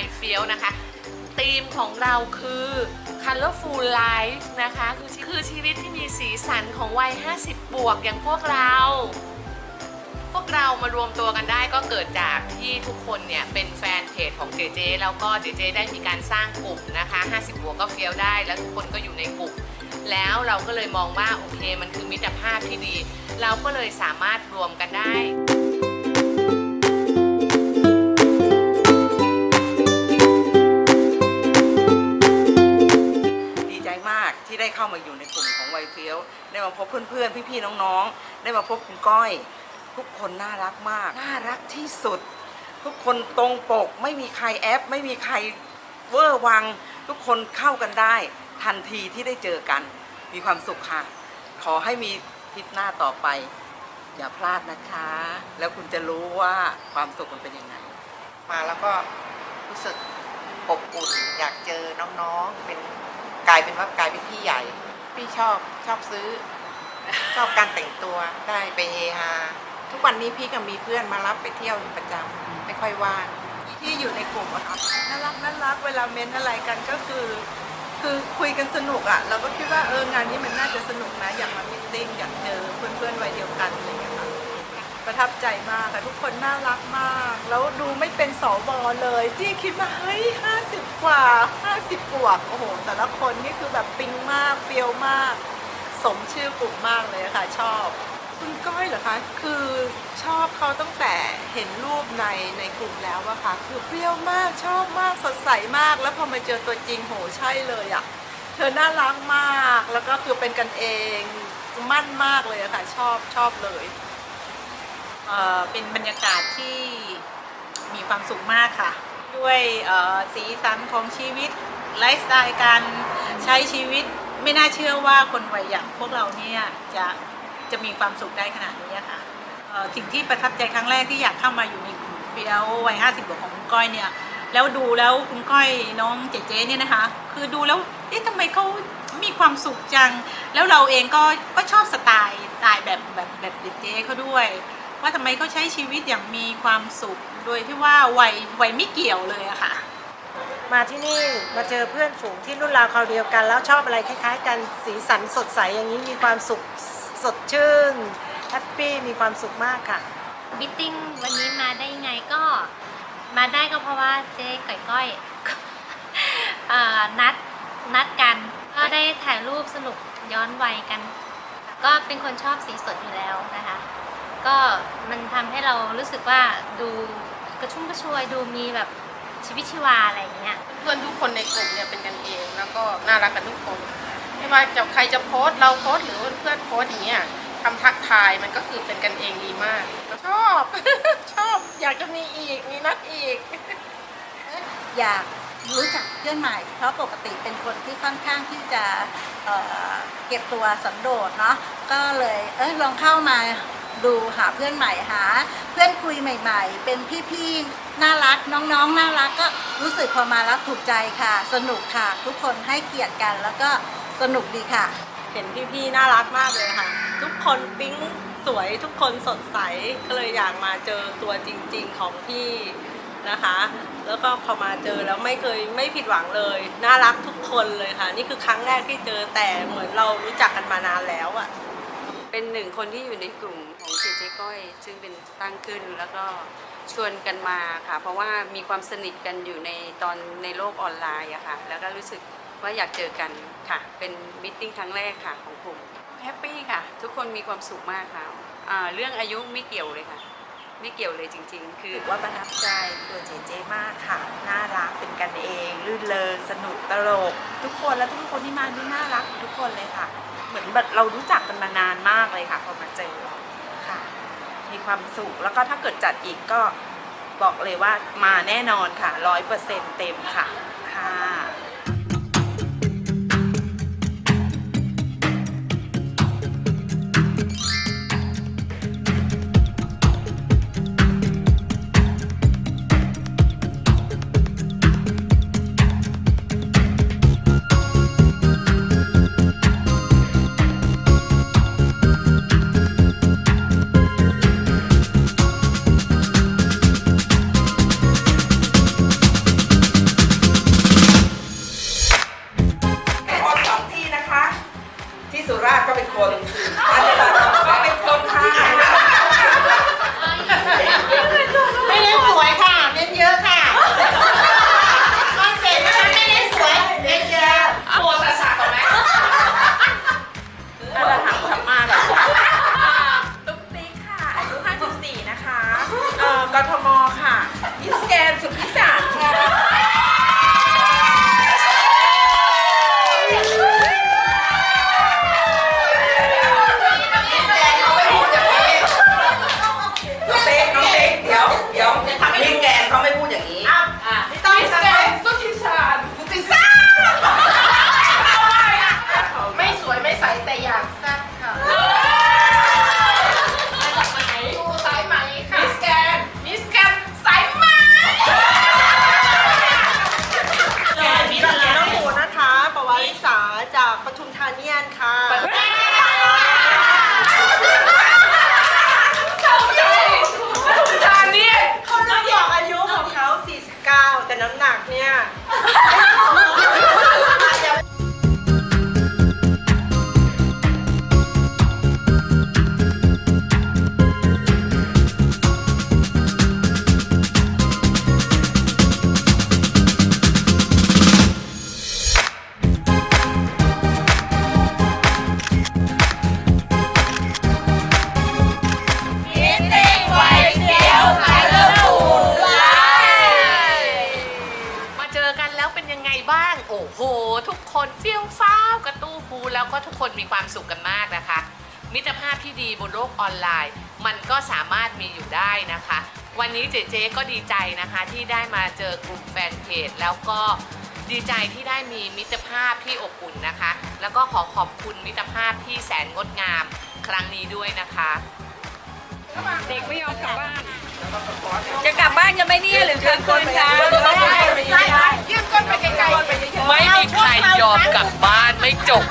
ยเฟี้ยวนะคะธีมของเราคือ colorful life นะคะคือคือชีวิตที่มีสีสันของวัย 50 บวกอย่างพวกเรา พวกเรามารวมตัวกันได้ก็เกิดจากที่ทุกคนเนี่ย เป็นแฟนเพจของเจเจแล้วก็เจเจได้มีการสร้างกลุ่มนะคะ 50 บวกก็เฟี้ยวได้ แล้วทุกคนก็อยู่ในกลุ่มแล้วเราก็เลยมองว่า โอเค มันคือมิตรภาพที่ดี เราก็เลยสามารถรวมกันได้ ได้เข้ามาอยู่ในกลุ่มของไวเฟียวได้มาพบเพื่อนๆ พี่ๆ น้องๆ ได้มาพบคุณก้อย ทุกคนน่ารักมาก น่ารักที่สุด ทุกคนตรงปก ไม่มีใครแอป ไม่มีใครเวอร์วัง ทุกคนเข้ากันได้ ทันทีที่ได้เจอกัน มีความสุขค่ะ ขอให้มีทริปหน้าต่อไป อย่าพลาดนะคะ แล้วคุณจะรู้ว่าความสุขมันเป็นยังไง มาแล้วก็รู้สึกอบอุ่นอยากเจอน้องๆ เป็น กลายเป็นว่ากลายเป็นพี่ใหญ่ พี่ชอบชอบซื้อ ชอบการแต่งตัวได้ไปเฮฮาทุกวันนี้พี่ก็มีเพื่อนมารับไปเที่ยวอยู่ประจำไม่ค่อยว่างที่อยู่ในกลุ่มอะค่ะน่ารักน่ารักเวลาเม้นอะไรกันก็คือ คือคุยกันสนุกอะเราก็คิดว่าเอองานนี้มันน่าจะสนุกนะ อยากมามิทติ้งอยากเจอเพื่อนๆวัยเดียวกันอะไรอย่างเงี้ยค่ะ ประทับใจมากค่ะทุกคนน่ารักมาก แล้วดูไม่เป็นสวเลยที่คิดว่าเฮ้ยห้าสิบกว่าห้าสิบวกโอ้โหแต่ละคนนี่คือแบบปิ๊งมากเปรียวมาก สมชื่อกลุ่มมากเลยค่ะ ชอบ คุณก้อยเหรอคะ คือชอบเขาตั้งแต่เห็นรูปในในกลุ่มแล้วอะค่ะ คือเปรี้ยวมากชอบมากสดใสมาก แล้วพอมาเจอตัวจริงโหใช่เลยอะเธอน่ารักมาก แล้วก็คือเป็นกันเองมั่นมากเลยอะค่ะ ชอบชอบเลย เอ่อเป็นบรรยากาศที่มีความสุขมากค่ะ ด้วยเอ่อสีสันของชีวิตไลฟ์สไตล์การใช้ชีวิตไม่น่าเชื่อว่าคนวัยอย่างพวกเราเนี่ยจะจะมีความสุขได้ขนาดนี้ค่ะเอ่อสิ่งที่ประทับใจครั้งแรกที่อยากเข้ามาอยู่ในกลุ่มเฟียววัย50บวกของคุณก้อยเนี่ยแล้วดูแล้วคุณก้อยน้องเจเจเนี่ยนะคะ คือดูแล้วเอ๊ะทำไมเขามีความสุขจัง แล้วเราเองก็ก็ชอบสไตล์สไตล์แบบแบบแบบเจเจเขาด้วย ว่าทำไมเขาใช้ชีวิตอย่างมีความสุข โดยที่ว่าวัยวัยไม่เกี่ยวเลยอะค่ะ มาที่นี่มาเจอเพื่อนฝูงที่รุ่นราวคราวเดียวกัน แล้วชอบอะไรคล้าย ๆ กันสีสันสดใสอย่างนี้มีความสุขสดชื่นแฮปปี้มีความสุขมากค่ะมิทติ้งวันนี้มาได้ไงก็มาได้ก็เพราะว่าเจ๊ก่อยก้อยเอ่อนัดนัดกัน ก็ได้ถ่ายรูปสนุกย้อนวัยกัน ก็เป็นคนชอบสีสดอยู่แล้วนะคะ ก็มันทำให้เรารู้สึกว่าดูกระชุ่มกระชวยดูมีแบบชีวิตชีวาอะไรอย่างเงี้ย เพื่อนทุกคนในกลุ่มเนี่ยเป็นกันเอง แล้วก็น่ารักกันทุกคน ไม่ว่าจะใครจะโพสต์เราโพสต์หรือเพื่อนโพสต์อย่างเงี้ยคำทักทายมันก็คือเป็นกันเองดีมาก ชอบ ชอบอยากจะมีอีกมีนัดอีก อยากรู้จักเพื่อนใหม่ เพราะปกติเป็นคนที่ค่อนข้างที่จะเอ่อเก็บตัวสันโดษเนาะก็เลยเออลองเข้ามา ดูหาเพื่อนใหม่หา เพื่อนคุยใหม่ ๆ เป็นพี่ๆน่ารักน้องๆน่ารักก็รู้สึกพอมาแล้วถูกใจค่ะ สนุกค่ะ ทุกคนให้เกียรติกันแล้วก็สนุกดีค่ะ เห็นพี่ๆน่ารักมากเลยค่ะ ทุกคนปิ๊งสวยทุกคนสดใสก็เลยอยากมาเจอตัวจริง ๆของพี่นะคะ แล้วก็พอมาเจอแล้วไม่เคยไม่ผิดหวังเลย น่ารักทุกคนเลยค่ะ นี่คือครั้งแรกที่เจอแต่เหมือนเรารู้จักกันมานานแล้วอะ เป็นหนึ่งคนที่อยู่ในกลุ่มของเจเจก้อย ซึ่งเป็นตั้งขึ้นแล้วก็ชวนกันมาค่ะ เพราะว่ามีความสนิทกันอยู่ในตอนในโลกออนไลน์อะค่ะ แล้วก็รู้สึกว่าอยากเจอกันค่ะ เป็นมิ팅ครั้งแรกค่ะของกลุ่มแฮปปี้ค่ะ ทุกคนมีความสุขมากค่ะะเรื่องอายุไม่เกี่ยวเลยค่ะ ไม่เกี่ยวเลยจริง ๆ คือว่าประทับใจตัวเจเจมากค่ะ น่ารักเป็นกันเอง ลื่นเริงสนุกตลก ทุกคนและทุกคนที่มานี่น่ารักทุกคนเลยค่ะ เหมือนแบบเรารู้จักกันมานานมากเลยค่ะพอมาเจอค่ะ มีความสุขแล้วก็ถ้าเกิดจัดอีกก็บอกเลยว่ามาแน่นอนค่ะร้อยเปอร์เซ็นต์เต็มค่ะค่ะ falling ทุกคนเฟี้ยวฟ้าวกระตู้ฮูแล้วก็ทุกคนมีความสุขกันมากนะคะ มิตรภาพที่ดีบนโลกออนไลน์ มันก็สามารถมีอยู่ได้นะคะ วันนี้เจเจก็ดีใจนะคะที่ได้มาเจอกลุ่มแฟนเพจแล้วก็ดีใจที่ได้มีมิตรภาพที่อบอุ่นนะคะ แล้วก็ขอขอบคุณมิตรภาพที่แสนงดงามครั้งนี้ด้วยนะคะ เด็กไม่ยอมกลับบ้าน จะกลับบ้านกันไหมเนี่ยหรือเชิญคืนคะยื่นก้นไปไกลๆไม่มีใครยอมกลับบ้านไม่จบ